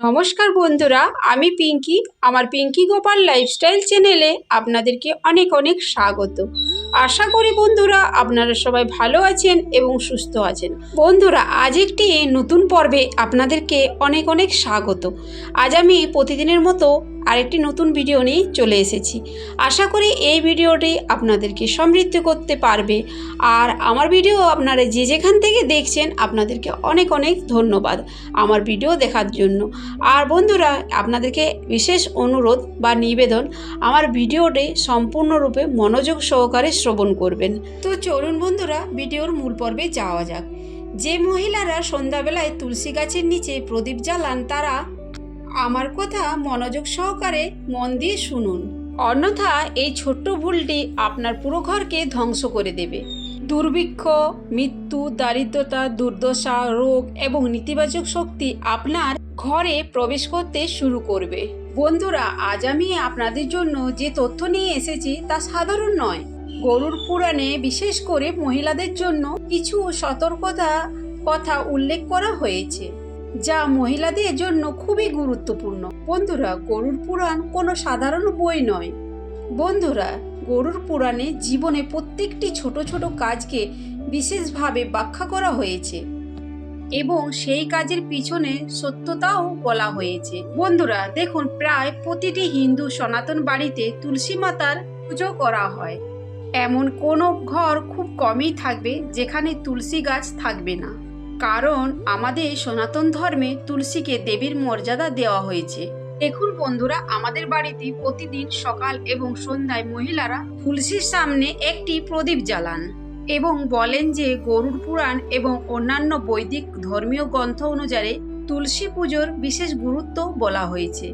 নমস্কার বন্ধুরা, আমি পিঙ্কি, আমার পিঙ্কি গোপাল লাইফস্টাইল চ্যানেলে আপনাদেরকে অনেক অনেক স্বাগত। আশা করি বন্ধুরা আপনারা সবাই ভালো আছেন এবং সুস্থ আছেন। বন্ধুরা, আজ একটি নতুন পর্বে আপনাদেরকে অনেক অনেক স্বাগত। আজ আমি প্রতিদিনের মতো আরেকটি নতুন ভিডিও নিয়ে চলে এসেছি। আশা করি এই ভিডিওটি আপনাদেরকে সমৃদ্ধ করতে পারবে। আর আমার ভিডিও আপনারা যে যেখান থেকে দেখছেন, আপনাদেরকে অনেক অনেক ধন্যবাদ আমার ভিডিও দেখার জন্য। আর বন্ধুরা, আপনাদেরকে বিশেষ অনুরোধ বা নিবেদন, আমার ভিডিওটি সম্পূর্ণরূপে মনোযোগ সহকারে শ্রবণ করবেন। তো চলুন বন্ধুরা, ভিডিওর মূল পর্বে যাওয়া যাক। যে মহিলারা সন্ধ্যাবেলায় তুলসী গাছের নিচে প্রদীপ জ্বালান, তারা আমার কথা মনোযোগ সহকারে মন দিয়ে শুনুন। অন্যথা এই ছোট্ট ভুলটি আপনার পুরো ঘরকে ধ্বংস করে দেবে। দুর্ভিক্ষ, মৃত্যু, দারিদ্রতা, দুর্দশা, রোগ এবং নেতিবাচক শক্তি আপনার ঘরে প্রবেশ করতে শুরু করবে। বন্ধুরা, আজ আমি আপনাদের জন্য যে তথ্য নিয়ে এসেছি তা সাধারণ নয়। গরুর পুরাণে বিশেষ করে মহিলাদের জন্য কিছু সতর্কতা কথা উল্লেখ করা হয়েছে। যা মহিলাদের জন্য খুবই গুরুত্বপূর্ণ। বন্ধুরা, গরুর পুরাণ কোনো সাধারণ বই নয়। বন্ধুরা, গরুর পুরাণে জীবনে প্রত্যেকটি ছোট ছোট কাজকে বিশেষভাবে ব্যাখ্যা করা হয়েছে এবং সেই কাজের পিছনে সত্যতাও বলা হয়েছে। বন্ধুরা, দেখুন, প্রায় প্রতিটি হিন্দু সনাতন বাড়িতে তুলসী মাতার পুজো করা হয়। এমন কোনো ঘর খুব কমই থাকবে যেখানে তুলসী গাছ থাকবে না। কারণ আমাদের সনাতন ধর্মে তুলসীকে দেবীর মর্যাদা দেওয়া হয়েছে। দেখুন বন্ধুরা, আমাদের বাড়িতে প্রতিদিন সকাল এবং সন্ধ্যায় মহিলারা তুলসীর সামনে একটি প্রদীপ জ্বালান এবং বলেন যে গরুর পুরাণ এবং অন্যান্য বৈদিক ধর্মীয় গ্রন্থ অনুযায়ী তুলসী পুজোর বিশেষ গুরুত্ব বলা হয়েছে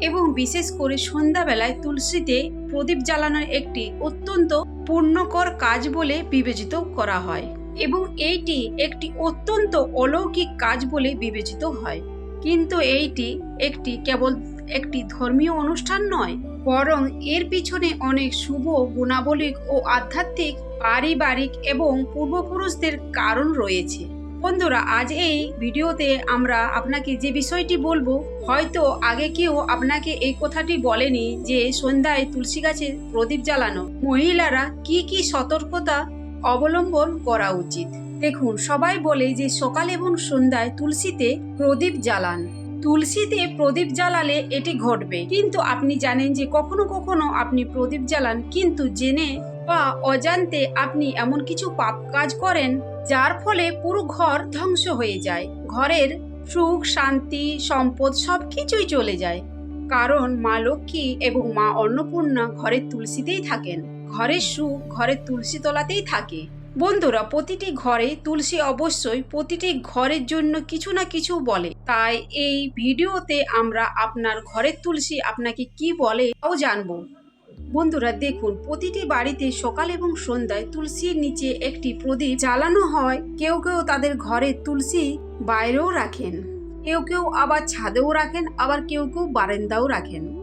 এবং বিশেষ করে সন্ধ্যাবেলায় তুলসীতে প্রদীপ জ্বালানোর একটি অত্যন্ত পূর্ণকর কাজ বলে বিবেচিত করা হয়। এবং এইটি একটি অত্যন্ত অলৌকিক কাজ বলে বিবেচিত হয়। কিন্তু এইটি একটি কেবল একটি ধর্মীয় অনুষ্ঠান নয়, বরং এর পিছনে অনেক শুভ, গুণাবলিক ও আধ্যাত্মিক, পারিবারিক এবং পূর্বপুরুষদের কারণ রয়েছে। বন্ধুরা, আজ এই ভিডিওতে আমরা আপনাকে যে বিষয়টি বলব, হয়তো আগে কেউ আপনাকে এই কথাটি বলেনি যে সন্ধ্যায় তুলসী গাছে প্রদীপ জ্বালানো। মহিলারা কি কি সতর্কতা অবলম্বন করা উচিত। দেখুন, সবাই বলে যে সকাল এবং সন্ধ্যায় তুলসীতে প্রদীপ জ্বালান। তুলসীতে প্রদীপ জ্বালালে এটি ঘটবে। কিন্তু আপনি জানেন যে কখনো কখনো আপনি প্রদীপ জ্বালান, কিন্তু জেনে বা অজান্তে আপনি এমন কিছু পাপ কাজ করেন, যার ফলে পুরো ঘর ধ্বংস হয়ে যায়। ঘরের সুখ, শান্তি, সম্পদ সব কিছুই চলে যায়। কারণ মা লক্ষ্মী এবং মা অন্নপূর্ণা ঘরের তুলসীতেই থাকেন। ঘরের সুখ ঘরের তুলসী তলাতেই থাকে। বন্ধুরা, প্রতিটি ঘরে তুলসী অবশ্যই প্রতিটি ঘরের জন্য কিছু না কিছু বলে। তাই এই ভিডিওতে আমরা আপনার ঘরের তুলসী আপনাকে কি বলে তাও জানব। বন্ধুরা, দেখুন, প্রতিটি বাড়িতে সকাল এবং সন্ধ্যায় তুলসীর নিচে একটি প্রদীপ জ্বালানো হয়। কেউ কেউ তাদের ঘরে তুলসী বাইরেও রাখেন। কেউ কেউ আবার ছাদেও রাখেন, আবার কেউ কেউ বারান্দাও রাখেন।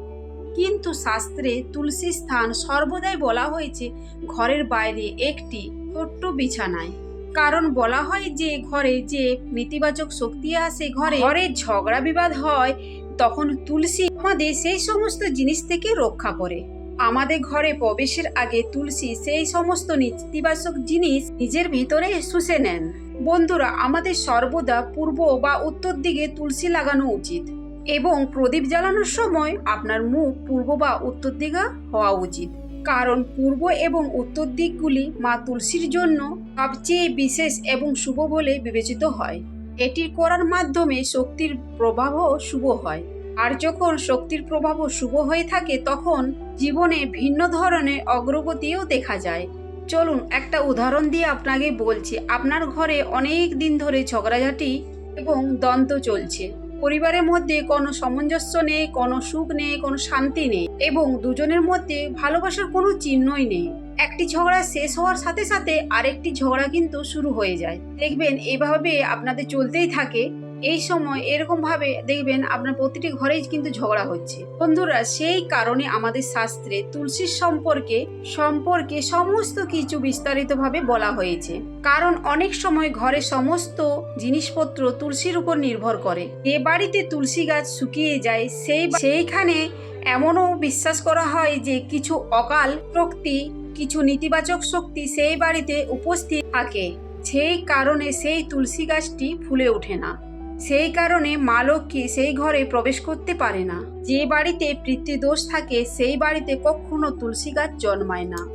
কিন্তু শাস্ত্রে তুলসী স্থান সর্বদাই বলা হয়েছে, ঘরের বাইরে একটি ছোট্ট বিছানায়। কারণ বলা হয় যে, ঘরে যে নেতিবাচক শক্তি আসে, ঘরে ঘরে ঝগড়া বিবাদ হয়, তখন তুলসী আমাদের সেই সমস্ত জিনিস থেকে রক্ষা করে। আমাদের ঘরে প্রবেশের আগে তুলসী সেই সমস্ত নেতিবাচক জিনিস নিজের ভিতরে শুষে নেন। বন্ধুরা, আমাদের সর্বদা পূর্ব বা উত্তর দিকে তুলসী লাগানো উচিত। এবং প্রদীপ জ্বালানোর সময় আপনার মুখ পূর্ব বা উত্তর দিকে হওয়া উচিত। কারণ পূর্ব এবং উত্তর দিকগুলি মা তুলসীর জন্য সবচেয়ে বিশেষ এবং শুভ বলে বিবেচিত হয়। এটি করার মাধ্যমে শক্তির প্রভাবও শুভ হয়। আর যখন শক্তির প্রভাবও শুভ হয়ে থাকে, তখন জীবনে ভিন্ন ধরনের অগ্রগতিও দেখা যায়। চলুন একটা উদাহরণ দিয়ে আপনাকে বলছি, আপনার ঘরে অনেক দিন ধরে ঝগড়াঝাটি এবং দ্বন্দ্ব চলছে। পরিবারের মধ্যে কোনো সামঞ্জস্য নেই, কোনো সুখ নেই, কোনো শান্তি নেই এবং দুজনের মধ্যে ভালোবাসার কোনো চিহ্নই নেই। একটি ঝগড়া শেষ হওয়ার সাথে সাথে আরেকটি ঝগড়া কিন্তু শুরু হয়ে যায়। দেখবেন এভাবে আপনাদের চলতেই থাকে। এই সময় এরকম ভাবে দেখবেন আপনার প্রতিটি ঘরেই কিন্তু ঝগড়া হচ্ছে। বন্ধুরা, সেই কারণে আমাদের শাস্ত্রে তুলসীর সম্পর্কে সম্পর্কে সমস্ত কিছু বিস্তারিতভাবে বলা হয়েছে। কারণ অনেক সময় ঘরে সমস্ত জিনিসপত্র তুলসীর উপর নির্ভর করে। যে বাড়িতে তুলসী গাছ শুকিয়ে যায়, সেই সেইখানে এমনও বিশ্বাস করা হয় যে কিছু অকাল শক্তি, কিছু নেতিবাচক শক্তি সেই বাড়িতে উপস্থিত থাকে। সেই কারণে সেই তুলসী গাছটি ফুলে ওঠে না। সেই কারণে মা লক্ষ্মী সেই ঘরে প্রবেশ করতে পারে না। যে বাড়িতে পিতৃদোষ থাকে, সেই বাড়িতে কখনো তুলসী গাছ জন্মায় না।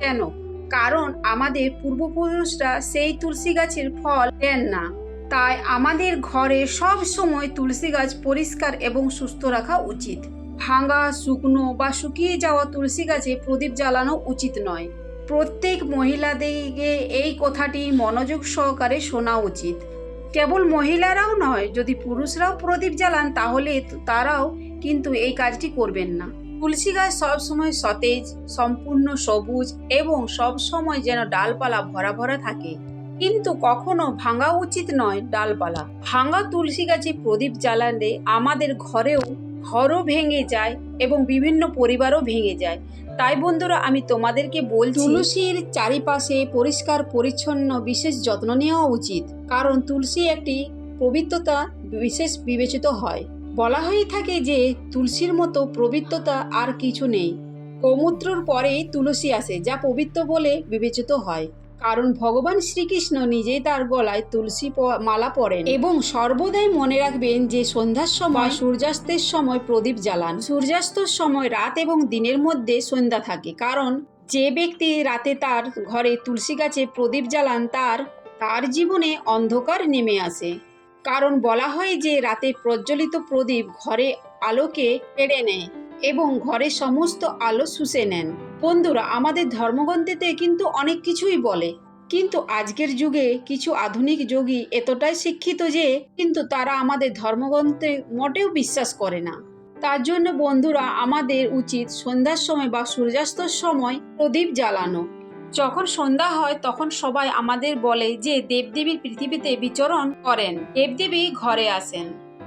কেন? কারণ আমাদের পূর্বপুরুষরা সেই তুলসী গাছের ফল দেন না। তাই আমাদের ঘরে সব সময় তুলসী গাছ পরিষ্কার এবং সুস্থ রাখা উচিত। ভাঙা, শুকনো বা শুকিয়ে যাওয়া তুলসী গাছে প্রদীপ জ্বালানো উচিত নয়। প্রত্যেক মহিলাদেরকে এই কথাটি মনোযোগ সহকারে শোনা উচিত। কেবল মহিলারাও নয়, যদি পুরুষরাও প্রদীপ জ্বালান, তাহলে তারাও কিন্তু এই কাজটি করবেন না। তুলসী গাছ সবসময় সতেজ, সম্পূর্ণ সবুজ এবং সব সময় যেন ডালপালা ভরা ভরা থাকে। কিন্তু কখনো ভাঙা উচিত নয় ডালপালা। ভাঙা তুলসী গাছে প্রদীপ জ্বালালে আমাদের ঘরেও ঘরও ভেঙে যায় এবং বিভিন্ন পরিবারও ভেঙে যায়। তাই বন্ধুরা, আমি তোমাদেরকে বলছি, তুলসীর চারিপাশে পরিষ্কার, পরিচ্ছন্ন, বিশেষ যত্ন নেওয়া উচিত। কারণ তুলসী একটি পবিত্রতা বিশেষ বিবেচিত হয়। বলা হয়ে থাকে যে তুলসীর মতো পবিত্রতা আর কিছু নেই। গোমূত্রর পরেই তুলসী আসে যা পবিত্র বলে বিবেচিত হয়। কারণ ভগবান শ্রীকৃষ্ণ নিজেই তার গলায় তুলসী মালা পরেন এবং সর্বদাই মনে রাখবেন যে সন্ধ্যার সময় সূর্যাস্তের সময় প্রদীপ জ্বালান। সূর্যাস্তর সময় রাত এবং দিনের মধ্যে সন্ধ্যা থাকে। কারণ যে ব্যক্তি রাতে তার ঘরে তুলসী গাছে প্রদীপ জ্বালান তার তার জীবনে অন্ধকার নেমে আসে। কারণ বলা হয় যে, রাতে প্রজ্বলিত প্রদীপ ঘরে আলোকে কেড়ে নেয় এবং ঘরে সমস্ত আলো শুষে নেন। বন্ধুরা, আমাদের ধর্মগ্রন্থেতে কিন্তু অনেক কিছুই বলে। কিন্তু আজকের যুগে কিছু আধুনিক যোগী এতটাই শিক্ষিত যে, কিন্তু তারা আমাদের ধর্মগ্রন্থে মোটেও বিশ্বাস করে না। তার জন্য বন্ধুরা, আমাদের উচিত সন্ধ্যার সময় বা সূর্যাস্তর সময় প্রদীপ জ্বালানো। যখন সন্ধ্যা হয়, তখন সবাই আমাদের বলে যে দেবদেবীর পৃথিবীতে বিচরণ করেন। দেবদেবী ঘরে আসেন।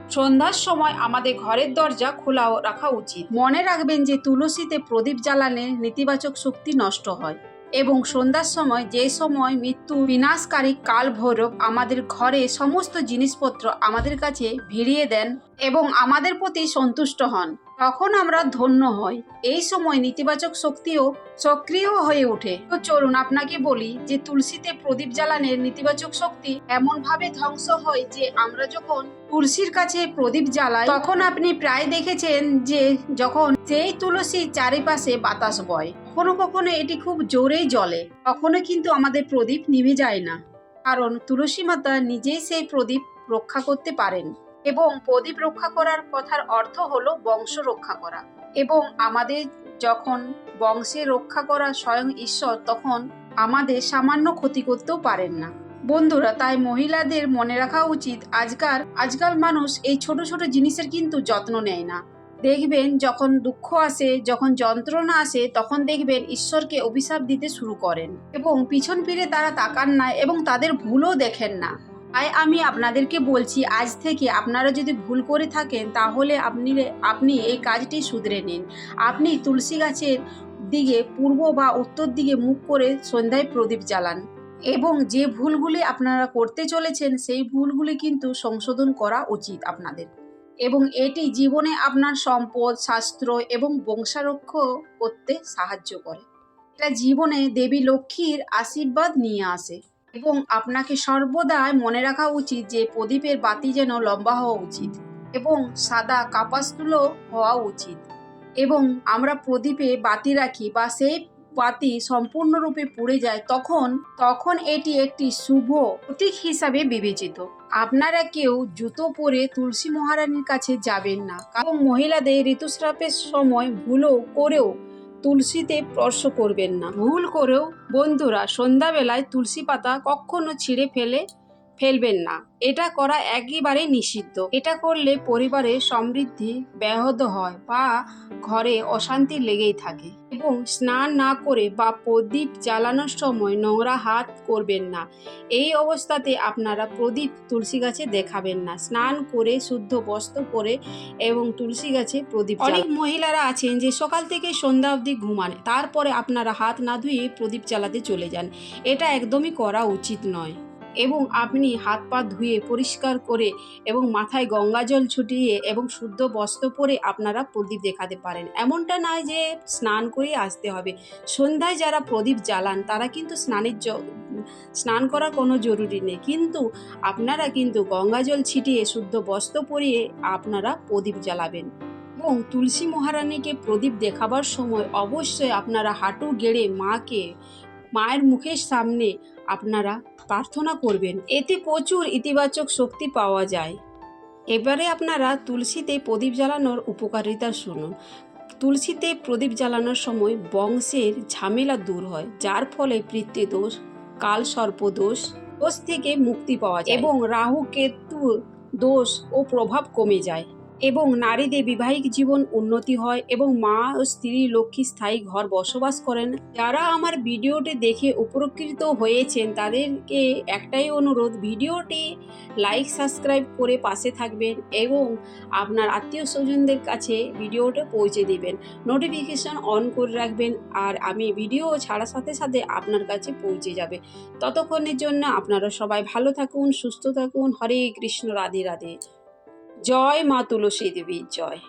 সন্ধ্যার সময় আমাদের ঘরের দরজা খোলা রাখা উচিত। মনে রাখবেন যে তুলসীতে প্রদীপ জ্বালালে নেতিবাচক শক্তি নষ্ট হয় এবং সন্ধ্যার সময় যে সময় মৃত্যু বিনাশকারী কাল ভৈরব আমাদের ঘরে সমস্ত জিনিসপত্র আমাদের কাছে ভিড়িয়ে দেন এবং আমাদের প্রতি সন্তুষ্ট হন। তখন আমরা ধন্য হই। এই সময় নেতিবাচক শক্তিও সক্রিয় হয়ে ওঠে। তো চলুন আপনাকে বলি যে তুলসীতে প্রদীপ জ্বালানের নেতিবাচক শক্তি এমন ভাবে ধ্বংস হয় যে আমরা যখন তুলসীর কাছে প্রদীপ জ্বালাই, তখন আপনি প্রায় দেখেছেন যে যখন সেই তুলসী চারিপাশে বাতাস বয়, কখনো কখনো এটি খুব জোরেই জ্বলে কখনো কিন্তু আমাদের প্রদীপ নিভে যায় না। কারণ তুলসী মাতা নিজেই সেই প্রদীপ রক্ষা করতে পারেন। এবং প্রদীপ রক্ষা করার কথার অর্থ হলো বংশ রক্ষা করা। এবং আমাদের যখন বংশে রক্ষা করা স্বয়ং ঈশ্বর, তখন আমাদের সামান্য ক্ষতি করতেও পারেন না। বন্ধুরা, তাই মহিলাদের মনে রাখা উচিত আজকাল আজকাল মানুষ এই ছোট ছোট জিনিসের কিন্তু যত্ন নেয় না। দেখবেন যখন দুঃখ আসে, যখন যন্ত্রণা আসে, তখন দেখবেন ঈশ্বরকে অভিশাপ দিতে শুরু করেন। এবং পিছন ফিরে তারা তাকান না এবং তাদের ভুলও দেখেন না। তাই আমি আপনাদেরকে বলছি, আজ থেকে আপনারা যদি ভুল করে থাকেন, তাহলে আপনি আপনি এই কাজটি শুধরে নিন। আপনি তুলসী গাছের দিকে পূর্ব বা উত্তর দিকে মুখ করে সন্ধ্যায় প্রদীপ জ্বালান এবং যে ভুলগুলি আপনারা করতে চলেছেন, সেই ভুলগুলি কিন্তু সংশোধন করা উচিত আপনাদের। এবং এটি জীবনে আপনার সম্পদ, শাস্ত্র এবং বংশারক্ষ করতে সাহায্য করে। এটা জীবনে দেবী লক্ষ্মীর আশীর্বাদ নিয়ে আসে। এবং আপনাকে সর্বদাই মনে রাখা উচিত যে প্রদীপের বাতি যেন লম্বা হওয়া উচিত এবং সাদা কাপাসগুলো হওয়া উচিত। এবং আমরা প্রদীপে বাতি রাখি বা সেই বাতি সম্পূর্ণরূপে পুড়ে যায় তখন তখন এটি একটি শুভ প্রতীক হিসাবে বিবেচিত। আপনারা কেউ জুতো পরে তুলসী মহারানীর কাছে যাবেন না। কারণ মহিলাদের ঋতুস্রাবের সময় ভুলও করেও তুলসীতে স্পর্শ করবেন না। ভুল করেও বন্ধুরা সন্ধ্যাবেলায় তুলসী পাতা কখনো ছিঁড়ে ফেলে ফেলবেন না। এটা করা একেবারে নিষিদ্ধ। এটা করলে পরিবারে সমৃদ্ধি ব্যাহত হয় বা ঘরে অশান্তি লেগেই থাকে এবং স্নান না করে বা প্রদীপ জ্বালানোর সময় নোংরা হাত করবেন না। এই অবস্থাতে আপনারা প্রদীপ তুলসী গাছে দেখাবেন না। স্নান করে শুদ্ধ বস্ত্র পরে এবং তুলসী গাছে প্রদীপ অনেক মহিলারা আছেন যে সকাল থেকে সন্ধ্যা অবধি ঘুমান। তারপরে আপনারা হাত না ধুয়ে প্রদীপ জ্বালাতে চলে যান। এটা একদমই করা উচিত নয়। এবং আপনি হাত পা ধুয়ে পরিষ্কার করে এবং মাথায় গঙ্গা জল ছুটিয়ে এবং শুদ্ধ বস্ত্র পরে আপনারা প্রদীপ দেখাতে পারেন। এমনটা নয় যে স্নান করে আসতে হবে। সন্ধ্যায় যারা প্রদীপ জ্বালান, তারা কিন্তু স্নানের স্নান করা কোনো জরুরি নেই। কিন্তু আপনারা কিন্তু গঙ্গা জল ছিটিয়ে শুদ্ধ বস্ত্র পরিয়ে আপনারা প্রদীপ জ্বালাবেন। এবং তুলসী মহারানীকে প্রদীপ দেখাবার সময় অবশ্যই আপনারা হাঁটু গেড়ে মাকে, মায়ের মুখের সামনে আপনারা প্রার্থনা করবেন। এতে প্রচুর ইতিবাচক শক্তি পাওয়া যায়। এবারে আপনারা তুলসীতে প্রদীপ জ্বালানোর উপকারিতা শুনুন। তুলসীতে প্রদীপ জ্বালানোর সময় বংশের ঝামেলা দূর হয়, যার ফলে পিতৃদোষ কাল সর্পদোষ দোষ থেকে মুক্তি পাওয়া যায় এবং রাহু, কেতু দোষ ও প্রভাব কমে যায়। এবং নারীদের বিবাহিক জীবন উন্নতি হয় এবং মা ও স্ত্রী লক্ষ্মী স্থায়ী ঘর বসবাস করেন। যারা আমার ভিডিওটি দেখে উপকৃত হয়েছেন, তাদেরকে একটাই অনুরোধ, ভিডিওটি লাইক, সাবস্ক্রাইব করে পাশে থাকবেন এবং আপনার আত্মীয় স্বজনদের কাছে ভিডিওটা পৌঁছে দিবেন। নোটিফিকেশন অন করে রাখবেন আর আমি ভিডিও ছাড়ার সাথে সাথে আপনার কাছে পৌঁছে যাবে। ততক্ষণের জন্য আপনারা সবাই ভালো থাকুন, সুস্থ থাকুন। হরে কৃষ্ণ, রাধে রাধে। জয় মা তুলসী দেবী জয়।